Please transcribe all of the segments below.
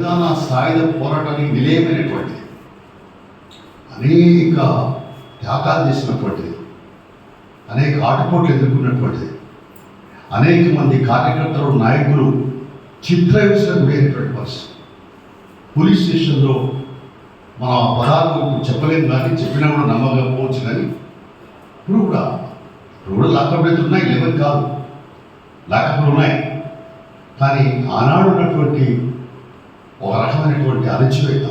తెలంగాణ సాయుధ పోరాటానికి నిలయమైనటువంటిది అనేక త్యాగాలు చేసినటువంటిది. అనేక ఆటపోట్లు ఎదుర్కొన్నటువంటిది. అనేక మంది కార్యకర్తలు నాయకులు చిత్రహింసలకు గురైనటువంటి పరిస్థితి. పోలీస్ స్టేషన్లో మన పదాలు చెప్పలేము కానీ చెప్పినా కూడా నమ్మకపోవచ్చు కానీ ఇప్పుడు కూడా ఇప్పుడు కూడా లాకప్ డెత్ ఉన్నాయి లేవని కాదు. లాకప్లు ఉన్నాయి. కానీ ఆనాడు ఉన్నటువంటి ఒక రకమైనటువంటి అలచివేత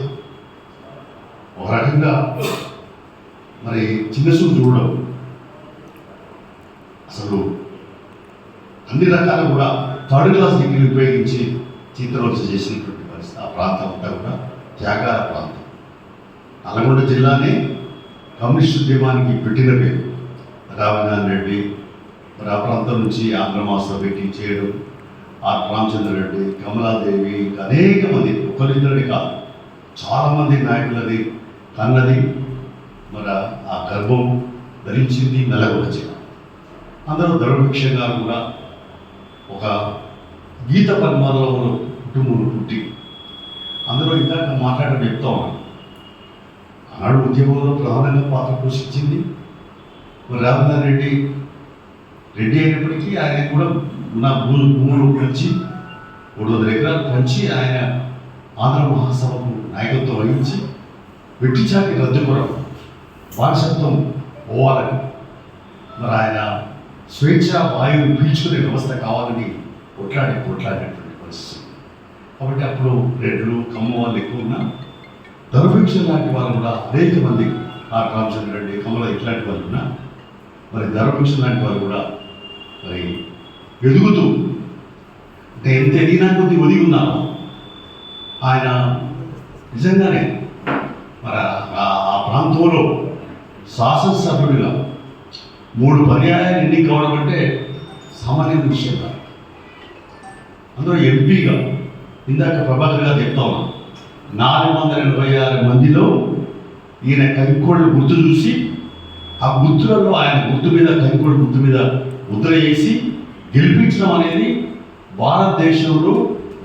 ఒక రకంగా మరి చిన్న చూపు చూడడం. అసలు అన్ని రకాలు కూడా థర్డ్ క్లాస్ డిగ్రీ ఉపయోగించి చిత్రవలస చేసినటువంటి పరిస్థితి. ఆ ప్రాంతం అంతా కూడా త్యాగాల ప్రాంతం. నల్గొండ జిల్లానే కమ్యూనిస్ట్ ఉద్యమానికి పెట్టిన పేరు. రామనారాయణ రెడ్డి మరి ఆ ప్రాంతం నుంచి ఆంధ్ర మాస్టర్ పెట్టి చేయడం ఆర్ రామచంద్రరెడ్డి కమలాదేవి ఇంకా అనేక మంది ఒకరిద్దరిని కాదు చాలామంది నాయకులది కన్నది మరి ఆ గర్భం ధరించింది నెలకొచ్చింది అందరూ ధర్మభిక్ష గారు కూడా ఒక గీత పరిమాణంలో కుటుంబం పుట్టి అందరూ ఇందాక మాట్లాడడం చెప్తా ఉన్నాను ఆనాడు ఉద్యమంలో ప్రధానంగా పాత్ర పోషించింది మరి రామనారాయణ రెడ్డి. రెడ్డి అయినప్పటికీ ఆయన కూడా ఉన్న భూములు భూములు పంచి మూడు వందల ఎకరాలు పంచి ఆయన ఆంధ్ర మహాసభకు నాయకత్వం వహించి వెట్టిచాటి రద్దు కొరకు పోవాలని. మరి ఆయన స్వేచ్ఛ వాయువు పీల్చుకునే వ్యవస్థ కావాలని కొట్లాడి కొట్లాడేటువంటి పరిస్థితి. కాబట్టి అప్పుడు రెడ్లు కమ్మ వాళ్ళు ఎక్కువ ఉన్నా ధర్మభిక్ష లాంటి వాళ్ళు కూడా అనేక మంది ఆ రామచంద్ర రెడ్డి కమల ఇట్లాంటి వాళ్ళు ఉన్నా మరి ధర్మభిక్ష లాంటి వాళ్ళు కూడా మరి ఎదుగుతూ అంటే ఎంత ఎదిగినా కొద్ది ఒదిగి ఉన్నాము ఆయన నిజంగానే మరి ఆ- ప్రాంతంలో శాసనసభ్యుడిగా మూడు పర్యాయాలు ఎన్నిక కావడం అంటే సామాన్య విషయం కాదు. అందులో ఎంపీగా ఇందాక ప్రభాకర్ గారు చెప్తా ఉన్నాం నాలుగు వందల ఎనభై ఆరు మందిలో ఈయన కంకోళ్ళు గుర్తు చూసి ఆ గుర్తులలో ఆయన గుర్తు మీద కంకోళ్ళు గుర్తు మీద ముద్ర వేసి గెలిపించడం అనేది భారతదేశంలో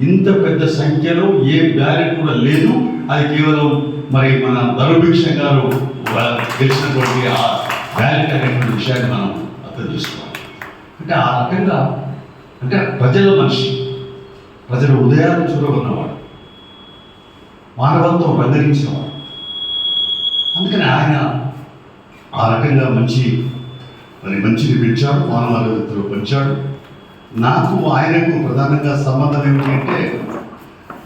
ఇంత పెద్ద సంఖ్యలో ఏ బ్యాలెట్ కూడా లేదు. అది కేవలం మరి మన ధనుభిక్ష గారు గెలిచినటువంటి ఆ బ్యాలెట్ అనేటువంటి విషయాన్ని మనం అర్థం చేసుకోవాలి. అంటే ఆ రకంగా అంటే ప్రజల మనిషి ప్రజల ఉదయాన్ని చూడగొన్నవాడు మానవత్వం రంగరించినవాడు అందుకని ఆయన ఆ రకంగా మంచి మరి మంచిని పెంచాడు మానవాళిలో పెంచాడు. నాకు ఆయనకు ప్రధానంగా సంబంధం ఏమిటంటే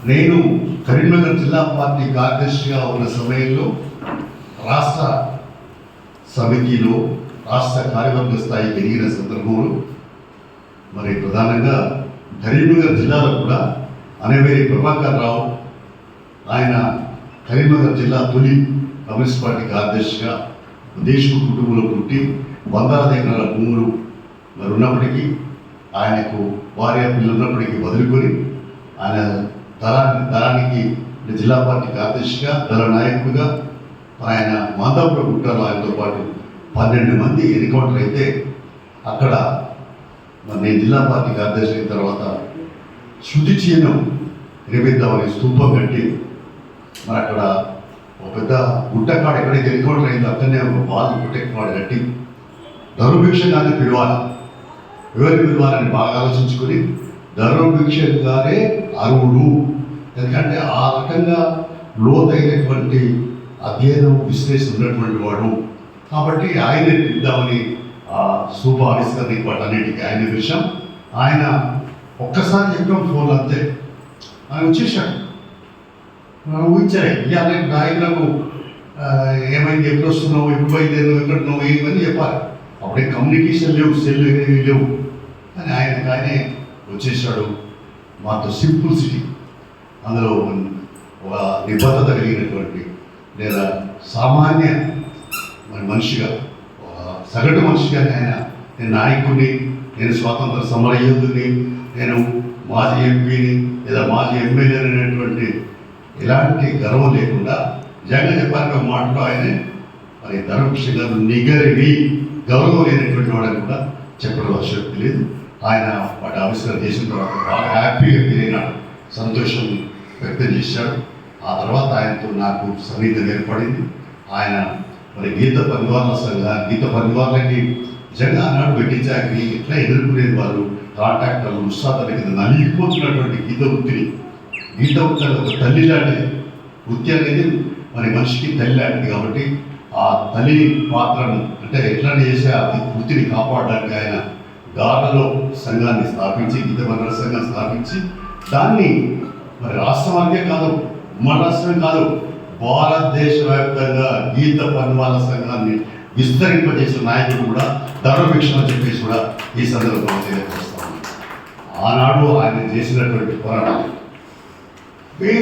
నేను కరీంనగర్ జిల్లా పార్టీ కార్యదర్శిగా ఉన్న సమయంలో రాష్ట్ర సమితిలో రాష్ట్ర కార్యవర్గ స్థాయి పెరిగిన సందర్భంలో మరి ప్రధానంగా కరీంనగర్ జిల్లాలో కూడా అనేవేరి ప్రభాకర్ రావు ఆయన కరీంనగర్ జిల్లా తొలి కమ్యూనిస్ట్ పార్టీ కార్యదర్శిగా దేశం కుటుంబంలో పుట్టి వందల ఎకరాల భూములు మరి ఉన్నప్పటికీ ఆయనకు భార్య పిల్లలు ఉన్నప్పటికీ వదులుకొని ఆయన దళాన్ని దళానికి జిల్లా పార్టీ కార్యదర్శిగా దళ నాయకుడిగా ఆయన మాధవపురం గుట్టలో ఆయనతో పాటు పన్నెండు మంది ఎన్కౌంటర్ అయితే అక్కడ నేను జిల్లా పార్టీ కార్యదర్శి అయిన తర్వాత శుద్ధి చీనం నిర్మిద్దామని స్తూపం కట్టి మరి అక్కడ ఒక పెద్ద గుట్టకాడ ఎక్కడైతే ఎన్కౌంటర్ అయిందో అక్కడనే ఒక బాల్ గుట్టెక్కాడు కట్టి ధనుభిక్షంగానే పిలవాలి. ఎవరిని పిలవాలని బాగా ఆలోచించుకొని ధర్మభిక్షకు గారే అరువుడు ఎందుకంటే ఆ రకంగా లోతైనటువంటి అధ్యయనం విశ్లేషణ ఉన్నటువంటి వాడు. కాబట్టి ఆయనే పిలుద్దామని ఆ సూప ఆవిష్కరణ వాటన్నిటికీ ఆయన విషయం. ఆయన ఒక్కసారి చెప్పాం ఫోన్ అంతే. ఆయన వచ్చేసాడు. మనం ఇవాళ నాయకులకు ఏమైంది ఎప్పుడు వస్తున్నావు ఎప్పుడు బయలుదేరు ఎక్కడ నువ్వు ఏమని చెప్పాలి. అప్పుడే కమ్యూనికేషన్ లేవు సెల్ లేవు. అని ఆయన ఆయనే వచ్చేసాడు. మాతో సింపుల్ సిటీ. అందులో ఒక నిబద్ధత కలిగినటువంటి లేదా సామాన్య మనిషిగా ఒక సగటు మనిషిగా ఆయన నేను నాయకుడిని నేను స్వాతంత్ర సమరయోధుని నేను మాజీ ఎంపీని లేదా మాజీ ఎమ్మెల్యే అనేటువంటి ఎలాంటి గర్వం లేకుండా నిజంగా చెప్పాలంటే మాటలో ఆయనే మరి ధర్మకృష్ణ గారు నిగరివి గౌరవం లేనటువంటి వాడని కూడా చెప్పడం అవసరం లేదు. ఆయన వాటి ఆవిష్కరణ చేసిన తర్వాత బాగా హ్యాపీగా తిరిగినాడు సంతోషం వ్యక్తం చేశాడు. ఆ తర్వాత ఆయనతో నాకు సన్నిహితం ఏర్పడింది. ఆయన మరి గీత పరివారణ సంఘ గీత పరివారాలకి నిజంగా ఆనాడు పెట్టించాకని ఎట్లా ఎదుర్కొనేది వారు? కాంట్రాక్టర్లు ఉత్సాహాల కింద నలిగిపోతున్నటువంటి గీత వృత్తిని. గీత వృత్తి ఒక తల్లి లాంటిది. వృత్తి అనేది మరి మనిషికి తల్లి లాంటిది కాబట్టి ఆ తల్లి పాత్రను అంటే ఎట్లా చేసే ఆ వృత్తిని కాపాడడానికి ఆయన గార్లలో సంఘాన్ని స్థాపించి గీత మండల సంఘాన్ని స్థాపించి దాన్ని మరి రాష్ట్రమానికే కాదు మన రాష్ట్రం కాదు భారతదేశ వ్యాప్తంగా గీత పన్వాల సంఘాన్ని విస్తరింపజేసిన నాయకుడు కూడా ధర్మభిక్షణ చెప్పేసి కూడా ఈ సందర్భంలో తెలియజేస్తాను ఆనాడు ఆయన చేసినటువంటి పోరాటం